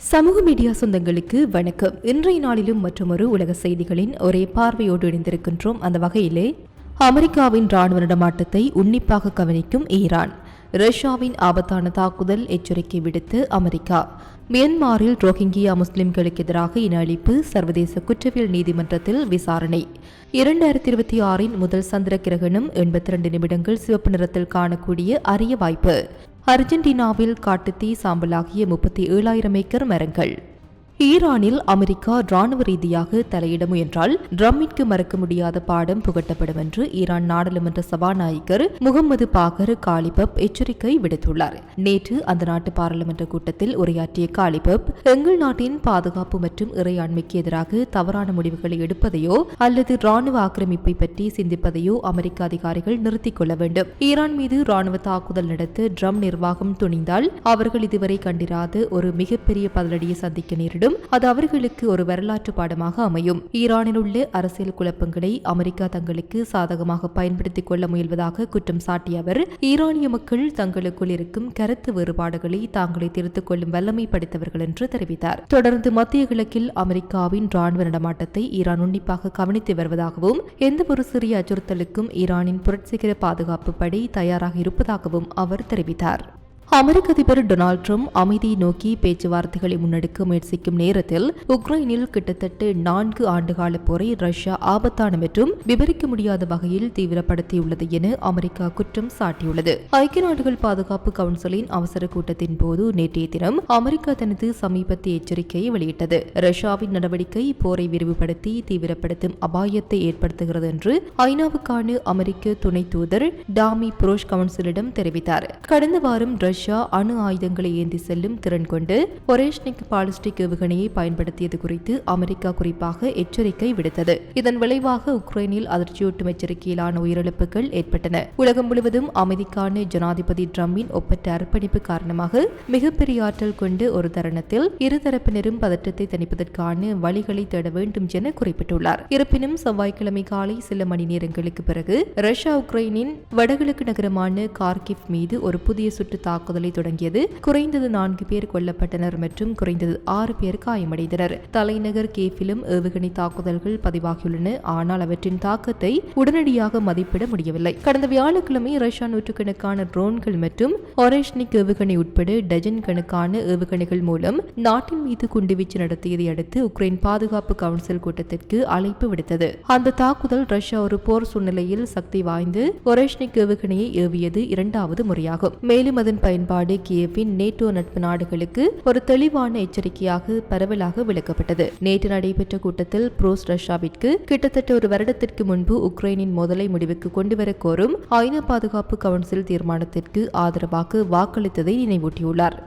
சமூக மீடியா சொந்தங்களுக்கு வணக்கம். இன்றைய நாளிலும் மற்றொரு உலக செய்திகளின் ஒரே பார்வையோடு இணைந்திருக்கின்றோம். அந்த வகையிலே அமெரிக்காவின் ராணுவ நடமாட்டத்தை உன்னிப்பாக கவனிக்கும் ஈரான். ரஷ்யாவின் ஆபத்தான தாக்குதல் எச்சரிக்கை விடுத்து அமெரிக்கா. மியன்மாரில் ரோஹிங்கியா முஸ்லிம்களுக்கு எதிராக இன அழிப்பு சர்வதேச குற்றவியல் நீதிமன்றத்தில் விசாரணை. இரண்டாயிரத்தி இருபத்தி ஆறின் முதல் சந்திர கிரகணம் எண்பத்தி ரெண்டு நிமிடங்கள் சிவப்பு நிறத்தில் காணக்கூடிய அரிய வாய்ப்பு. அர்ஜென்டினாவில் காட்டுத்தீ சாம்பலாகிய முப்பத்தி ஏழாயிரம் ஏக்கர் மரங்கள். ஈரானில் அமெரிக்கா ராணுவ ரீதியாக தலையிட முயன்றால் ட்ரம்மிற்கு மறக்க முடியாத பாடம் புகட்டப்படும் என்று ஈரான் நாடாளுமன்ற சபாநாயகர் முகமது பாகர் காலிபப் எச்சரிக்கை விடுத்துள்ளார். நேற்று அந்த நாட்டு பாராளுமன்ற கூட்டத்தில் உரையாற்றிய காலிபப் எங்கள் நாட்டின் பாதுகாப்பு மற்றும் இறையாண்மைக்கு எதிராக தவறான முடிவுகளை எடுப்பதையோ அல்லது ராணுவ ஆக்கிரமிப்பை பற்றி சிந்திப்பதையோ அமெரிக்க அதிகாரிகள் நிறுத்திக் கொள்ள வேண்டும். ஈரான் மீது ராணுவ தாக்குதல் நடத்த ட்ரம் நிர்வாகம் துணிந்தால் அவர்கள் இதுவரை கண்டிராத ஒரு மிகப்பெரிய பதிலடியை சந்திக்க நேரிடும் வேண்டும் அது அவர்களுக்கு ஒரு வரலாற்று பாடமாக அமையும். ஈரானில் உள்ள அரசியல் குழப்பங்களை அமெரிக்கா தங்களுக்கு சாதகமாக பயன்படுத்திக் கொள்ள முயல்வதாக குற்றம் சாட்டிய அவர் ஈரானிய மக்கள் தங்களுக்குள் இருக்கும் கருத்து வேறுபாடுகளை தாங்களை திருத்திக் கொள்ளும் வல்லமை படைத்தவர்கள் என்று தெரிவித்தார். தொடர்ந்து மத்திய கிழக்கில் அமெரிக்காவின் ராணுவ நடமாட்டத்தை ஈரான் உன்னிப்பாக கவனித்து வருவதாகவும் எந்த ஒரு சிறிய அச்சுறுத்தலுக்கும் ஈரானின் புரட்சிகர பாதுகாப்பு படை தயாராக இருப்பதாகவும் அவர் தெரிவித்தார். அமெரிக்க அதிபர் டொனால்ட் ட்ரம்ப் அமைதியை நோக்கி பேச்சுவார்த்தைகளை முன்னெடுக்க முயற்சிக்கும் நேரத்தில் உக்ரைனில் கிட்டத்தட்ட நான்கு ஆண்டுகால போரை ரஷ்யா ஆபத்தான மற்றும் விவரிக்க முடியாத வகையில் தீவிரப்படுத்தியுள்ளது என அமெரிக்கா குற்றம் சாட்டியுள்ளது. ஐக்கிய நாடுகள் பாதுகாப்பு கவுன்சிலின் அவசர கூட்டத்தின் போது நேற்றைய தினம் அமெரிக்கா தனது சமீபத்திய எச்சரிக்கையை வெளியிட்டது. ரஷ்யாவின் நடவடிக்கை போரை விரிவுபடுத்தி தீவிரப்படுத்தும் அபாயத்தை ஏற்படுத்துகிறது என்று ஐநாவுக்கான அமெரிக்க துணை தூதர் டாமி புரோஷ் கவுன்சிலிடம் தெரிவித்தார். கடந்த வாரம் ரஷ்யா அணு ஆயுதங்களை ஏந்தி செல்லும் திறன் கொண்டு ஒரேஷ்னிக் பாலிஸ்டிக் ஏவுகணையை பயன்படுத்தியது குறித்து அமெரிக்கா குறிப்பாக எச்சரிக்கை விடுத்தது. இதன் விளைவாக உக்ரைனில் அதிர்ச்சியூட்டும் எச்சரிக்கையிலான உயிரிழப்புகள் ஏற்பட்டன. உலகம் முழுவதும் அமைதிக்கான ஜனாதிபதி ட்ரம்பின் ஒப்பற்ற அர்ப்பணிப்பு காரணமாக மிகப்பெரிய ஆற்றல் கொண்டு ஒரு தருணத்தில் இருதரப்பினரும் பதற்றத்தை தணிப்பதற்கான வழிகளை தேட வேண்டும் என குறிப்பிட்டுள்ளார். இருப்பினும் செவ்வாய்க்கிழமை காலை சில மணி நேரங்களுக்கு பிறகு ரஷ்யா உக்ரைனின் வடகிழக்கு நகரமான கார்கிவ் மீது ஒரு புதிய சுற்று தாக்கம் தாக்குதலை தொடங்கியது. குறைந்தது நான்கு பேர் கொல்லப்பட்டனர் மற்றும் குறைந்தது ஆறு பேர் காயமடைந்தனர். தலைநகர் கேஃபிலும் ஏவுகணை தாக்குதல்கள் பதிவாகியுள்ளன. ஆனால் அவற்றின் தாக்கத்தை உடனடியாக மதிப்பிட முடியவில்லை. கடந்த வியாழக்கிழமை ரஷ்யா நூற்றுக்கணக்கான ட்ரோன்கள் மற்றும் ஒரேஷ்னிக் ஏவுகணை உட்பட டஜன் கணக்கான ஏவுகணைகள் மூலம் நாட்டின் மீது குண்டுவீச்சு நடத்தியதை அடுத்து உக்ரைன் பாதுகாப்பு கவுன்சில் கூட்டத்திற்கு அழைப்பு விடுத்தது. அந்த தாக்குதல் ரஷ்யா ஒரு போர் சூழ்நிலையில் சக்தி வாய்ந்து ஒரேஷ்னிக் ஏவுகணையை ஏவியது இரண்டாவது முறையாகும். மேலும் அதன் பயன் பயன்பாடு கியவின் நேட்டோ நட்பு நாடுகளுக்கு ஒரு தெளிவான எச்சரிக்கையாக பரவலாக விளக்கப்பட்டது. நேற்று நடைபெற்ற கூட்டத்தில் புரோஸ் ரஷ்யாவிற்கு கிட்டத்தட்ட ஒரு வருடத்திற்கு முன்பு உக்ரைனின் முதலை முடிவுக்கு கொண்டுவர கோரும் ஐநா பாதுகாப்பு கவுன்சில் தீர்மானத்திற்கு ஆதரவாக வாக்களித்ததை நினைவூட்டியுள்ளார்.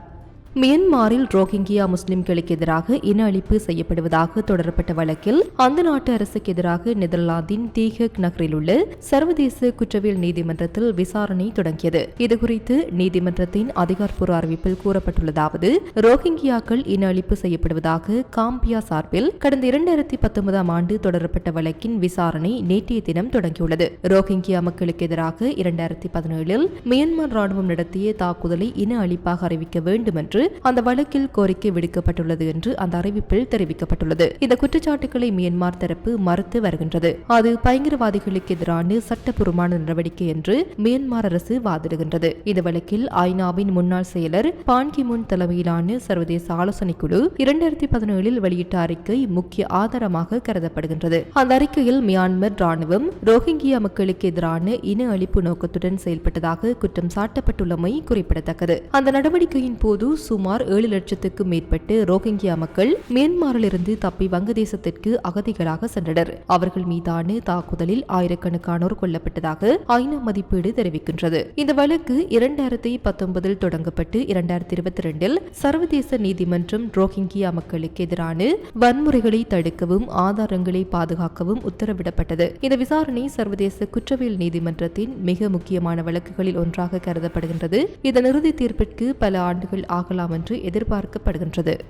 மியன்மாரில் ரோஹிங்கியா முஸ்லிம்களுக்கு எதிராக இன அழிப்பு செய்யப்படுவதாக தொடரப்பட்ட வழக்கில் அந்த நாட்டு அரசுக்கு எதிராக நெதர்லாந்தின் தீஹக் நகரில் உள்ள சர்வதேச குற்றவியல் நீதிமன்றத்தில் விசாரணை தொடங்கியது. இதுகுறித்து நீதிமன்றத்தின் அதிகாரப்பூர்வ அறிவிப்பில் கூறப்பட்டுள்ளதாவது ரோஹிங்கியாக்கள் இன அழிப்பு செய்யப்படுவதாக காம்பியா சார்பில் கடந்த இரண்டாயிரத்தி பத்தொன்பதாம் ஆண்டு தொடரப்பட்ட வழக்கின் விசாரணை நேற்றைய தினம் தொடங்கியுள்ளது. ரோஹிங்கியா மக்களுக்கு எதிராக இரண்டாயிரத்தி பதினேழில் மியன்மார் ராணுவம் நடத்திய தாக்குதலை இன அழிப்பாக அறிவிக்க வேண்டும் என்று என்று அந்த வழக்கில் கோரிக்கை விடுக்கப்பட்டுள்ளது என்று அந்த அறிவிப்பில் தெரிவிக்கப்பட்டுள்ளது. இந்த குற்றச்சாட்டுகளை மியன்மார் தரப்பு மறுத்து வருகின்றது. அது பயங்கரவாதிகளுக்கு எதிரான சட்டப்பூர்வமான நடவடிக்கை என்று மியன்மார் அரசு வாதிடுகின்றது. இந்த வழக்கில் ஐநாவின் முன்னாள் செயலர் பான்கி முன் தலைமையிலான சர்வதேச ஆலோசனை குழு இரண்டாயிரத்தி பதினேழில் வெளியிட்ட அறிக்கை முக்கிய ஆதாரமாக கருதப்படுகின்றது. அந்த அறிக்கையில் மியான்மர் ராணுவம் ரோஹிங்கியா மக்களுக்கு எதிரான இன அழிப்பு நோக்கத்துடன் செயல்பட்டதாக குற்றம் சாட்டப்பட்டுள்ளமை குறிப்பிடத்தக்கது. அந்த நடவடிக்கையின் போது சுமார் ஏழு லட்சத்துக்கும் மேற்பட்டு ரோஹிங்கியா மக்கள் மியான்மரிலிருந்து தப்பி வங்கதேசத்திற்கு அகதிகளாக சென்றனர். அவர்கள் மீதான தாக்குதலில் ஆயிரக்கணக்கானோர் கொல்லப்பட்டதாக ஐநா மதிப்பீடு தெரிவிக்கின்றது. இந்த வழக்கு இரண்டாயிரத்தி பத்தொன்பதில் தொடங்கப்பட்டு இரண்டாயிரத்தி இருபத்தி ரெண்டில் சர்வதேச நீதிமன்றம் ரோஹிங்கியா மக்களுக்கு எதிரான வன்முறைகளை தடுக்கவும் ஆதாரங்களை பாதுகாக்கவும் உத்தரவிடப்பட்டது. இந்த விசாரணை சர்வதேச குற்றவியல் நீதிமன்றத்தின் மிக முக்கியமான வழக்குகளில் ஒன்றாக கருதப்படுகின்றது. இதன் இறுதி தீர்ப்பிற்கு பல ஆண்டுகள் ஆகலாம் என்று எதிர்பார்க்கப்படுகின்றது.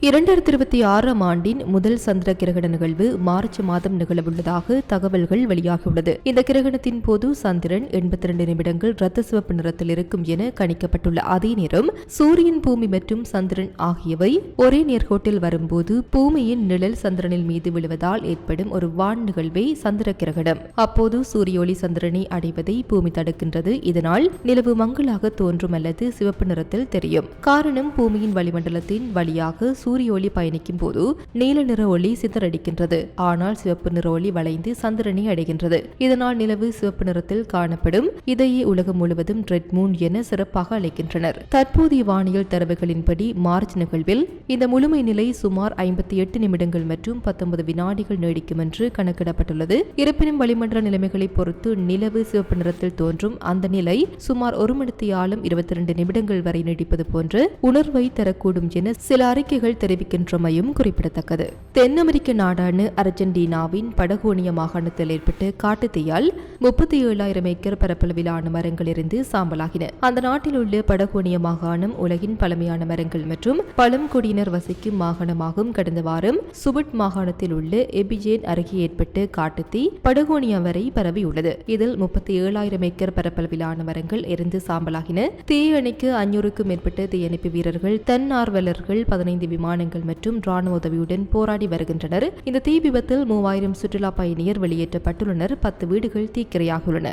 இரண்டாயிரத்தி இருபத்தி ஆறாம் ஆண்டின் முதல் சந்திர கிரகண நிகழ்வு மார்ச் மாதம் நிகழவுள்ளதாக தகவல்கள் வெளியாகியுள்ளது. இந்த கிரகணத்தின் போது சந்திரன் எண்பத்தி இரண்டு நிமிடங்கள் ரத்த சிவப்பு நிறத்தில் இருக்கும் என கணிக்கப்பட்டுள்ள அதே நேரம் சூரியன் பூமி மற்றும் சந்திரன் ஆகியவை ஒரே நேர்கோட்டில் வரும்போது பூமியின் நிழல் சந்திரனில் மீது விழுவதால் ஏற்படும் ஒரு வான் நிகழ்வே சந்திர கிரகணம். அப்போது சூரிய ஒளி சந்திரனை அடைவதை பூமி தடுக்கின்றது. இதனால் நிலவு மங்களாக தோன்றும் அல்லது சிவப்பு நிறத்தில் தெரியும். காரணம் பூமியின் வளிமண்டலத்தின் வழியாக சூரிய ஒளி பயணிக்கும் போது நீல நிற ஒளி சிதறடிக்கின்றது. ஆனால் சிவப்பு நிற ஒளி வளைந்து சந்திரனை அடைகின்றது. இதனால் நிலவு சிவப்பு நிறத்தில் காணப்படும். இதையே உலகம் முழுவதும் ரெட் மூன் என சிறப்பாக அழைக்கின்றனர். தற்போதைய வானியல் தரவுகளின்படி மார்ச் நிகழ்வில் இந்த முழுமை நிலை சுமார் ஐம்பத்தி எட்டு நிமிடங்கள் மற்றும் பத்தொன்பது வினாடிகள் நீடிக்கும் என்று கணக்கிடப்பட்டுள்ளது. இருப்பினும் வளிமண்டல நிலைமைகளை பொறுத்து நிலவு சிவப்பு நிறத்தில் தோன்றும் அந்த நிலை சுமார் ஒரு மணித்தி இருபத்தி இரண்டு நிமிடங்கள் வரை நீடிப்பது போன்ற உணர்வை தரக்கூடும் என சில அறிக்கைகள் தெரிவிக்கின்றமையும் குறிப்பிடத்தக்கது. தென் அமெரிக்க நாடான அர்ஜென்டினாவின் படகோனிய மாகாணத்தில் ஏற்பட்ட காட்டுத்தீயால் முப்பத்தி ஏழாயிரம் ஏக்கர் பரப்பளவிலான மரங்கள் இருந்து சாம்பலாகின. அந்த நாட்டில் உள்ள படகோனிய மாகாணம் உலகின் பழமையான மரங்கள் மற்றும் பழங்குடியினர் வசிக்கும் மாகாணமாகும். கடந்த வாரம் சுபட் மாகாணத்தில் உள்ள எபிஜேன் அருகே ஏற்பட்ட காட்டுத்தீ படகோனியா வரை பரவியுள்ளது. இதில் முப்பத்தி ஏழாயிரம் ஏக்கர் பரப்பளவிலான மரங்கள் எரிந்து சாம்பலாகின. தீயணைக்கு அஞ்சூறுக்கும் மேற்பட்ட தீயணைப்பு வீரர்கள் தன்னார்வலர்கள் பதினைந்து விமானங்கள் மற்றும் ராணுவ உதவியுடன் போராடி வருகின்றனர். இந்த தீ விபத்தில் மூவாயிரம் சுற்றுலா பயணியர் வெளியேற்றப்பட்டுள்ளனர். பத்து வீடுகள் தீக்கிரையாகியுள்ளன.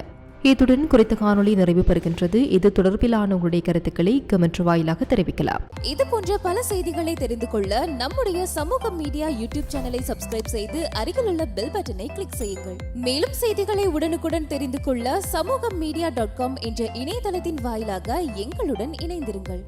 இத்துடன் குறித்த காணொளி நிறைவு பெறுகின்றது. இது தொடர்பிலான உங்களுடைய கருத்துக்களை கமெண்ட் வாயிலாக தெரிவிக்கலாம். இது போன்ற பல செய்திகளை தெரிந்து கொள்ள நம்முடைய சமூக மீடியா யூடியூப் சேனலை சப்ஸ்கிரைப் செய்து அருகிலுள்ள பெல் பட்டனை கிளிக் செய்யுங்கள். மேலும் செய்திகளை உடனுக்குடன் தெரிந்து கொள்ள சமூக மீடியா டாட் காம் என்ற இணையதளத்தின் வாயிலாக எங்களுடன் இணைந்திருங்கள்.